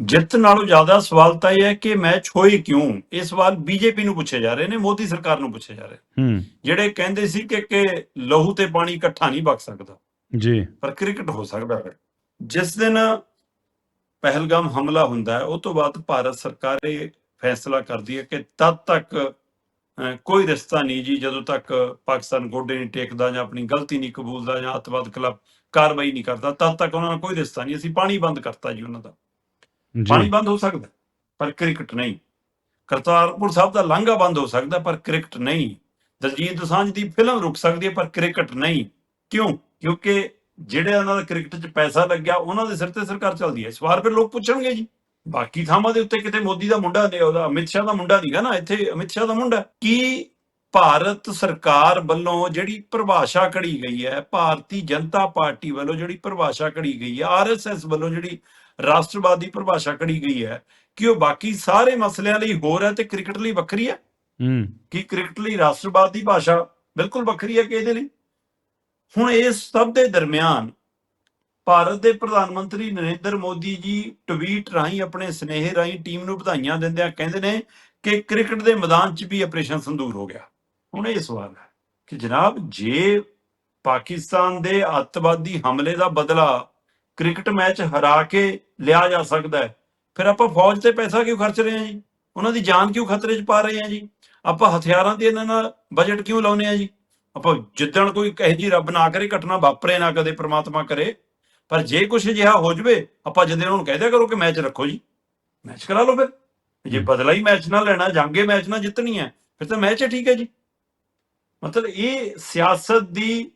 ਜਿੱਤ ਨਾਲੋਂ ਜ਼ਿਆਦਾ ਸਵਾਲ ਤਾਂ ਇਹ ਹੈ ਕਿ ਮੈਚ ਹੋਏ ਕਿਉਂ? ਇਹ ਸਵਾਲ ਬੀਜੇਪੀ ਨੂੰ ਪੁੱਛੇ ਜਾ ਰਹੇ ਨੇ ਮੋਦੀ ਸਰਕਾਰ ਨੂੰ ਪੁੱਛੇ ਜਾ ਰਹੇ ਹੂੰ। ਜਿਹੜੇ ਕਹਿੰਦੇ ਸੀ ਕਿ ਕਿ ਲਹੂ ਤੇ ਪਾਣੀ ਇਕੱਠਾ ਨਹੀਂ ਵਗ ਸਕਦਾ। ਜੀ। ਪਰ ਕ੍ਰਿਕਟ ਹੋ ਸਕਦਾ ਹੈ। ਜਿਸ ਦਿਨ ਪਹਿਲਗਾਮ ਹਮਲਾ ਹੁੰਦਾ ਹੈ ਉਹ ਤੋਂ ਬਾਅਦ ਭਾਰਤ ਸਰਕਾਰ ਇਹ ਫੈਸਲਾ ਕਰਦੀ ਹੈ ਕਿ ਤਦ ਤੱਕ ਕੋਈ ਰਿਸ਼ਤਾ ਨਹੀਂ ਜੀ ਜਦੋਂ ਤੱਕ ਪਾਕਿਸਤਾਨ ਗੋਡੇ ਨਹੀਂ ਟੇਕਦਾ ਜਾਂ ਆਪਣੀ ਗਲਤੀ ਨਹੀਂ ਕਬੂਲਦਾ ਜਾਂ ਅੱਤਵਾਦ ਖਿਲਾਫ ਕਾਰਵਾਈ ਨਹੀਂ ਕਰਦਾ ਤਦ ਤੱਕ ਉਹਨਾਂ ਨਾਲ ਕੋਈ ਰਿਸ਼ਤਾ ਨਹੀਂ। ਅਸੀਂ ਪਾਣੀ ਬੰਦ ਕਰਤਾ ਜੀ ਉਹਨਾਂ ਦਾ। ਪਾਣੀ ਬੰਦ ਹੋ ਸਕਦਾ, ਪਰ ਕ੍ਰਿਕਟ ਨਹੀਂ। ਕਰਤਾਰਪੁਰ ਸਾਹਿਬ ਦਾ ਲਾਂਘਾ ਬੰਦ ਹੋ ਸਕਦਾ, ਪਰ ਕ੍ਰਿਕਟ ਨਹੀਂ। ਦਲਜੀਤ ਦੋਸਾਂਝ ਦੀ ਫਿਲਮ ਰੁਕ ਸਕਦੀ ਹੈ, ਪਰ ਕ੍ਰਿਕਟ ਨਹੀਂ। ਕਿਉਂ? ਕਿਉਂਕਿ ਜਿਹੜੇ ਉਹਨਾਂ ਦਾ ਕ੍ਰਿਕਟ 'ਚ ਪੈਸਾ ਲੱਗਿਆ, ਉਹਨਾਂ ਦੇ ਸਿਰ ਤੇ ਸਰਕਾਰ ਚੱਲਦੀ ਹੈ। ਇਸ ਵਾਰ ਫਿਰ ਲੋਕ ਪੁੱਛਣਗੇ ਜੀ। ਬਾਕੀ ਥਾਵਾਂ ਦੇ ਉੱਤੇ ਕਿਤੇ ਮੋਦੀ ਦਾ ਮੁੰਡਾ ਨੇ ਉਹਦਾ ਅਮਿਤ ਸ਼ਾਹ ਦਾ ਮੁੰਡਾ ਨਹੀਂਗਾ ਨਾ, ਇੱਥੇ ਅਮਿਤ ਸ਼ਾਹ ਦਾ ਮੁੰਡਾ। ਕੀ ਭਾਰਤ ਸਰਕਾਰ ਵੱਲੋਂ ਜਿਹੜੀ ਪਰਿਭਾਸ਼ਾ ਕੜੀ ਗਈ ਹੈ ਭਾਰਤੀ ਜਨਤਾ ਪਾਰਟੀ ਵੱਲੋਂ ਜਿਹੜੀ ਪਰਿਭਾਸ਼ਾ ਕੜੀ ਗਈ ਹੈ ਆਰਐਸਐਸ ਵੱਲੋਂ ਜਿਹੜੀ ਰਾਸ਼ਟਰਵਾਦੀ ਪਰਿਭਾਸ਼ਾ ਕੜੀ ਗਈ ਹੈ ਕਿ ਉਹ ਬਾਕੀ ਸਾਰੇ ਮਸਲਿਆਂ ਲਈ ਹੋਰ ਹੈ ਤੇ ਕ੍ਰਿਕਟ ਲਈ ਵੱਖਰੀ ਹੈ? ਹੂੰ। ਕਿ ਕ੍ਰਿਕਟ ਲਈ ਰਾਸ਼ਟਰਵਾਦ ਦੀ ਭਾਸ਼ਾ ਬਿਲਕੁਲ ਵੱਖਰੀ ਹੈ ਕਿ ਇਹਦੇ ਲਈ? ਹੁਣ ਇਸ ਸਭ ਦੇ ਦਰਮਿਆਨ ਭਾਰਤ ਦੇ ਪ੍ਰਧਾਨ ਮੰਤਰੀ ਨਰਿੰਦਰ ਮੋਦੀ ਜੀ ਟਵੀਟ ਰਾਹੀਂ ਆਪਣੇ ਸਨੇਹ ਰਾਹੀਂ ਟੀਮ ਨੂੰ ਵਧਾਈਆਂ ਦਿੰਦਿਆਂ ਕਹਿੰਦੇ ਨੇ ਕਿ ਕ੍ਰਿਕਟ ਦੇ ਮੈਦਾਨ 'ਚ ਵੀ ਆਪਰੇਸ਼ਨ ਸੰਦੂਰ ਹੋ ਗਿਆ। ਹੁਣ ਇਹ ਸਵਾਲ ਹੈ ਕਿ ਜਨਾਬ ਜੇ ਪਾਕਿਸਤਾਨ ਦੇ ਅੱਤਵਾਦੀ ਹਮਲੇ ਦਾ ਬਦਲਾ ਕ੍ਰਿਕਟ ਮੈਚ ਹਰਾ ਕੇ ਲਿਆ ਜਾ ਸਕਦਾ ਹੈ ਫਿਰ ਆਪਾਂ ਫੌਜ ਤੇ ਪੈਸਾ ਕਿਉਂ ਖਰਚ ਰਹੇ ਹਾਂ ਜੀ? ਉਹਨਾਂ ਦੀ ਜਾਨ ਕਿਉਂ ਖਤਰੇ 'ਚ ਪਾ ਰਹੇ ਹਾਂ ਜੀ? ਆਪਾਂ ਹਥਿਆਰਾਂ ਤੇ ਇਹਨਾਂ ਨਾਲ ਬਜਟ ਕਿਉਂ ਲਾਉਨੇ ਆ ਜੀ? ਆਪਾਂ ਜਿੱਦਣ ਕੋਈ ਕਹੇ ਜੀ ਰੱਬ ਨਾ ਕਰੇ ਘਟਨਾ ਵਾਪਰੇ ਨਾ ਕਦੇ ਪ੍ਰਮਾਤਮਾ ਕਰੇ ਪਰ ਜੇ ਕੁਛ ਅਜਿਹਾ ਹੋ ਜਵੇ ਆਪਾਂ ਜਦੇ ਉਹਨਾਂ ਨੂੰ ਕਹਿ ਦਿਆ ਕਰੋ ਕਿ ਮੈਚ ਰੱਖੋ ਜੀ। ਮੈਚ ਕਰਾ ਲਓ ਫਿਰ। ਜੇ ਬਦਲਾ ਹੀ ਮੈਚ ਨਾ ਲੈਣਾ ਜੰਗੇ ਮੈਚ ਨਾ ਜਿੱਤਣੀ ਹੈ ਫਿਰ ਤਾਂ ਮੈਚ ਹੈ ਠੀਕ ਹੈ ਜੀ। ਮਤਲਬ ਇਹ ਸਿਆਸਤ ਦੀ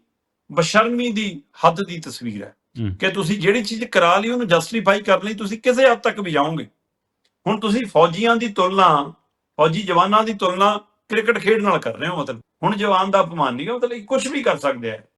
ਬਸ਼ਰਮੀ ਦੀ ਹੱਦ ਦੀ ਤਸਵੀਰ ਹੈ। ਕਿ ਤੁਸੀਂ ਜਿਹੜੀ ਚੀਜ਼ ਕਰਾ ਲਈ ਉਹਨੂੰ ਜਸਟੀਫਾਈ ਕਰਨ ਲਈ ਤੁਸੀਂ ਕਿਸੇ ਹੱਦ ਤੱਕ ਵੀ ਜਾਓਗੇ। ਹੁਣ ਤੁਸੀਂ ਫੌਜੀਆਂ ਦੀ ਤੁਲਨਾ ਫੌਜੀ ਜਵਾਨਾਂ ਦੀ ਤੁਲਨਾ ਕ੍ਰਿਕਟ ਖੇਡ ਨਾਲ ਕਰ ਰਹੇ ਹੋ ਮਤਲਬ। ਹੁਣ ਜਵਾਨ ਦਾ ਅਪਮਾਨ ਨਹੀਂ ਮਤਲਬ ਕੁਝ ਵੀ ਕਰ ਸਕਦੇ ਆ।